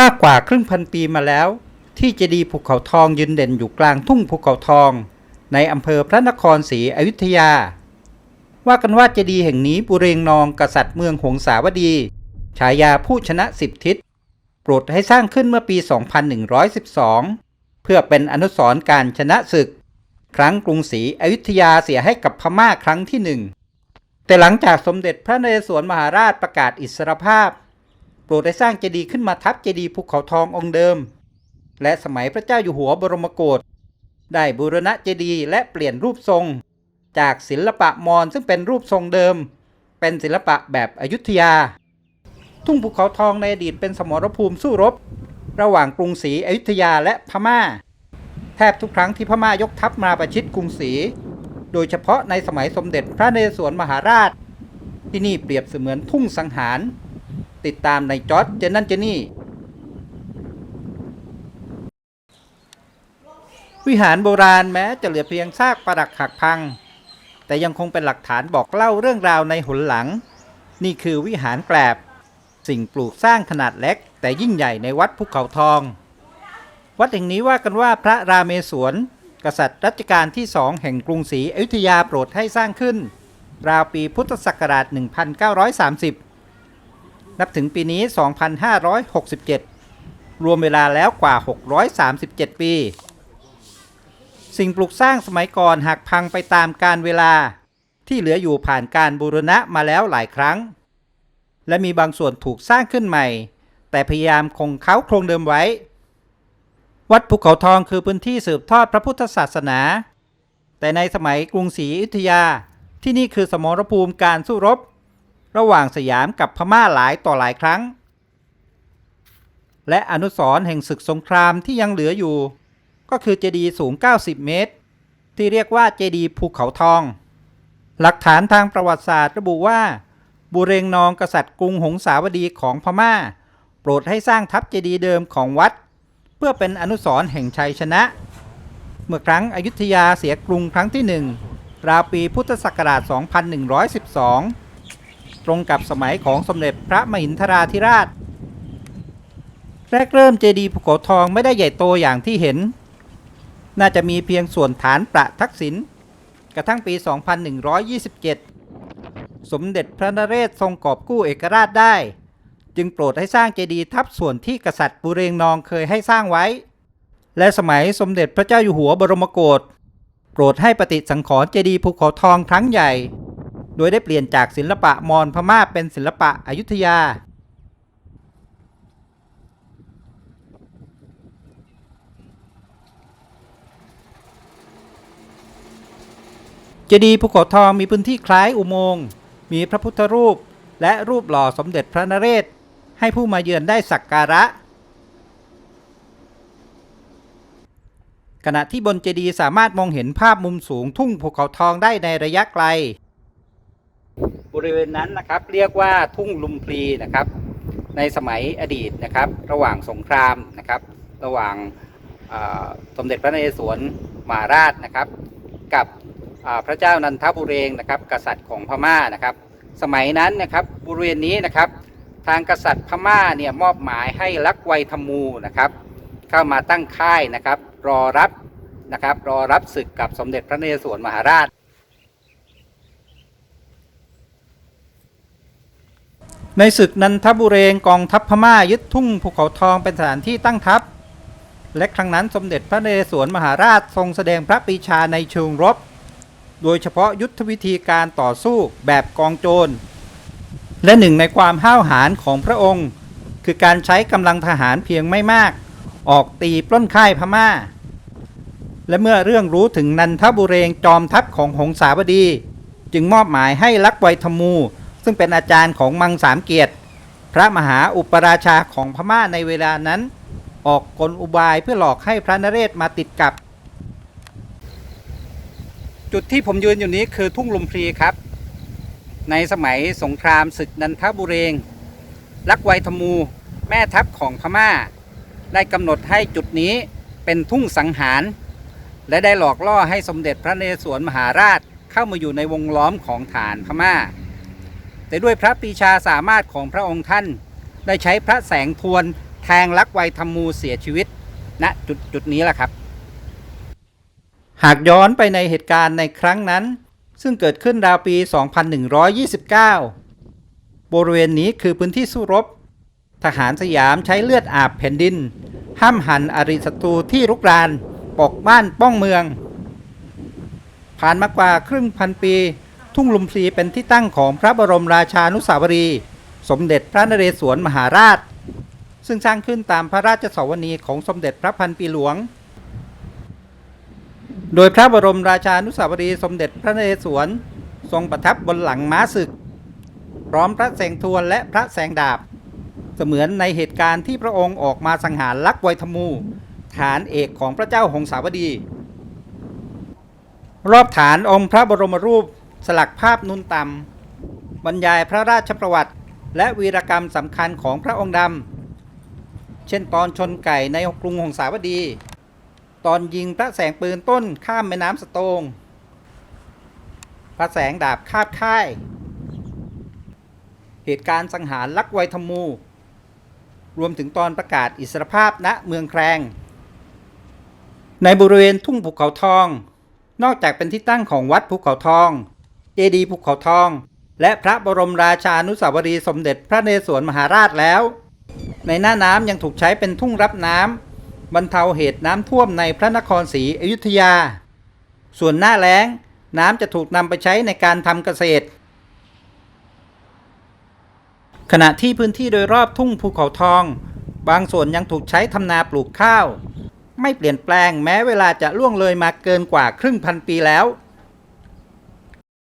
มากกว่าครึ่งพันปีมาแล้ว ที่เจดีย์ภูเขาทองยืนเด่นอยู่กลางทุ่งภูเขาทอง ในอำเภอพระนครศรีอยุธยา ว่ากันว่าเจดีย์แห่งนี้บุเรงนองกษัตริย์เมืองหงสาวดี ฉายาผู้ชนะสิบทิศโปรดให้สร้างขึ้นเมื่อปี 2112 เพื่อเป็นอนุสรณ์การชนะศึก ครั้งกรุงศรีอยุธยาเสียให้กับพม่าครั้งที่หนึ่งแต่หลังจากสมเด็จพระนเรศวรมหาราชประกาศอิสรภาพ โปรดได้สร้างเจดีย์ขึ้นมาทับเจดีย์ภูเขาทององค์เดิม และสมัยพระเจ้าอยู่หัวบรมโกศได้บูรณะเจดีย์และเปลี่ยนรูปทรง จากศิลปะมอญซึ่งเป็นรูปทรงเดิม เป็นศิลปะแบบอยุธยา ทุ่งภูเขาทองในอดีตเป็นสมรภูมิสู้รบ ระหว่างกรุงศรีอยุธยาและพม่า แทบทุกครั้งที่พม่ายกทัพมาประชิดกรุงศรีโดยเฉพาะในสมัยสมเด็จพระนเรศวรมหาราช ที่นี่เปรียบเสมือนทุ่งสังหาร ติดตามในจอร์ดเจนนั่นเจนี่ วิหารโบราณแม้จะเหลือเพียงซากปรักหักพัง แต่ยังคงเป็นหลักฐานบอกเล่าเรื่องราวในหนหลัง นี่คือวิหารแกลบ สิ่งปลูกสร้างขนาดเล็ก แต่ยิ่งใหญ่ในวัดภูเขาทอง วัดแห่งนี้ว่ากันว่าพระราเมศวรกษัตริย์รัชกาลที่สองแห่งกรุงศรีอยุธยาโปรดให้สร้างขึ้น ราวปีพุทธศักราช 1930 นับถึงปีนี้ 2567 รวมเวลาแล้วกว่า 637 ปี สิ่งปลูกสร้างสมัยก่อนหักพังไปตามการเวลา ที่เหลืออยู่ผ่านการบูรณะมาแล้วหลายครั้ง และมีบางส่วนถูกสร้างขึ้นใหม่ แต่พยายามคงเขาโครงเดิมไว้ วัดภูเขาทองคือพื้นที่สืบทอดพระพุทธศาสนา แต่ในสมัยกรุงศรีอยุธยาที่นี่คือสมรภูมิการสู้รบ ระหว่างสยามกับพม่าหลายต่อหลายครั้ง และอนุสรณ์แห่งศึกสงครามที่ยังเหลืออยู่ ก็คือเจดีย์สูง 90 เมตร ที่เรียกว่าเจดีย์ภูเขาทอง หลักฐานทางประวัติศาสตร์ระบุว่า บุเรงนองกษัตริย์กรุงหงสาวดีของพม่า โปรดให้สร้างทัพเจดีย์เดิมของวัด เพื่อเป็นอนุสรณ์แห่งชัยชนะ เมื่อครั้งอยุธยาเสียกรุงครั้งที่หนึ่งราวปีพุทธศักราช 2112 ตรงกับสมัยของสมเด็จพระมหินทราธิราช แรกเริ่มเจดีย์ภูเขาทองไม่ได้ใหญ่โตอย่างที่เห็น น่าจะมีเพียงส่วนฐานประทักษิณกระทั่งปี 2127 สมเด็จพระนเรศทรงกอบกู้เอกราชได้ จึงโปรดให้สร้างเจดีย์ทับส่วนที่กษัตริย์ปุเรงนองเคยให้สร้างไว้ และสมัยสมเด็จพระเจ้าอยู่หัวบรมโกศโปรดให้ปฏิสังขรณ์เจดีย์ภูเขาทองครั้งใหญ่ โดยได้เปลี่ยนจากศิลปะมอญพม่าเป็นศิลปะอยุธยา เจดีย์ภูเขาทองมีพื้นที่คล้ายอุโมงค์ มีพระพุทธรูป และรูปหล่อสมเด็จพระนเรศ ให้ผู้มาเยือนได้สักการะขณะที่บนเจดีย์สามารถมองเห็นภาพมุมสูงทุ่งภูเขาทองได้ในระยะไกล บริเวณนั้นนะครับเรียกว่าทุ่งลุมพลีนะครับ ในสมัยอดีตนะครับ ระหว่างสงครามนะครับ ระหว่างสมเด็จพระนเรศวรมหาราชนะครับ กับพระเจ้านันทบุเรงนะครับ กษัตริย์ของพม่านะครับ สมัยนั้นนะครับบริเวณนี้นะครับ ทางกษัตริย์พม่าเนี่ยมอบหมายให้ลักไวยธมูนะครับ เข้ามาตั้งค่ายนะครับ รอรับนะครับ รอรับศึกกับสมเด็จพระนเรศวรมหาราช ในศึกนันทบุเรงกองทัพพม่ายึดทุ่งภูเขาทองเป็นสถานที่ตั้งทัพ และครั้งนั้นสมเด็จพระนเรศวรมหาราชทรงแสดงพระปีชาในเชิงรบ โดยเฉพาะยุทธวิธีการต่อสู้แบบกองโจร และหนึ่งในความห้าวหาญของพระองค์ คือการใช้กำลังทหารเพียงไม่มาก ออกตีปล้นค่ายพม่า และเมื่อเรื่องรู้ถึงนันทบุเรงจอมทัพของหงสาวดี จึงมอบหมายให้ลักไวยธมู ซึ่งเป็นอาจารย์ของมังสามเกียรติ พระมหาอุปราชาของพม่าในเวลานั้น ออกกลอุบายเพื่อหลอกให้พระนเรศมาติดกับ จุดที่ผมยืนอยู่นี้คือทุ่งลุมพลีครับ ในสมัยสงครามศึกนันทบุเรง ลักไวยธมูแม่ทัพของพม่า ได้กำหนดให้จุดนี้เป็นทุ่งสังหาร และได้หลอกล่อให้สมเด็จพระนเรศวรมหาราชเข้ามาอยู่ในวงล้อมของฐานพม่า แต่ด้วยพระปีชาสามารถของพระองค์ท่าน ได้ใช้พระแสงทวนแทงลักไวยธรรมูเสียชีวิตณจุดจุดนี้แหละครับ หากย้อนไปในเหตุการณ์ในครั้งนั้น ซึ่งเกิดขึ้นราวปี 2129 บริเวณนี้คือพื้นที่สู้รบ ทหารสยามใช้เลือดอาบแผ่นดิน ห้ามหันอริศัตรูที่รุกรานปกบ้านป้องเมือง ผ่านมากว่าครึ่งพันปี ทุ่งลุมพลีเป็นที่ตั้งของพระบรมราชานุสาวรี สมเด็จพระนเรศวรมหาราช ซึ่งสร้างขึ้นตามพระราชสวนีของสมเด็จพระพันปีหลวง โดยพระบรมราชานุสาวรีสมเด็จพระนเรศวรทรงประทับบนหลังม้าศึก พร้อมพระแสงทวนและพระแสงดาบ เสมือนในเหตุการณ์ที่พระองค์ออกมาสังหารลักไวยธมู ฐานเอกของพระเจ้าหงสาวดี รอบฐานองค์พระบรมรูป สลักภาพนุนต่ำบรรยายพระราชประวัติ และวีรกรรมสำคัญของพระองค์ดำ เช่นตอนชนไก่ในกรุงหงสาวดี ตอนยิงพระแสงปืนต้นข้ามแม่น้ำสะโตง พระแสงดาบคาบค่าย เหตุการณ์สังหารลักไวยธมู รวมถึงตอนประกาศอิสรภาพณเมืองแครง ในบริเวณทุ่งภูเขาทองนอกจากเป็นที่ตั้งของวัดภูเขาทอง เจดีย์ภูเขาทอง และพระบรมราชานุสาวรีย์สมเด็จพระเรศวรมหาราชแล้ว ในหน้าน้ำยังถูกใช้เป็นทุ่งรับน้ำบรรเทาเหตุน้ำท่วมในพระนครศรีอยุธยา ส่วนหน้าแล้งน้ำจะถูกนำไปใช้ในการทำเกษตร ขณะที่พื้นที่โดยรอบทุ่งภูเขาทอง บางส่วนยังถูกใช้ทำนาปลูกข้าว ไม่เปลี่ยนแปลงแม้เวลาจะล่วงเลยมาเกินกว่าครึ่งพันปีแล้ว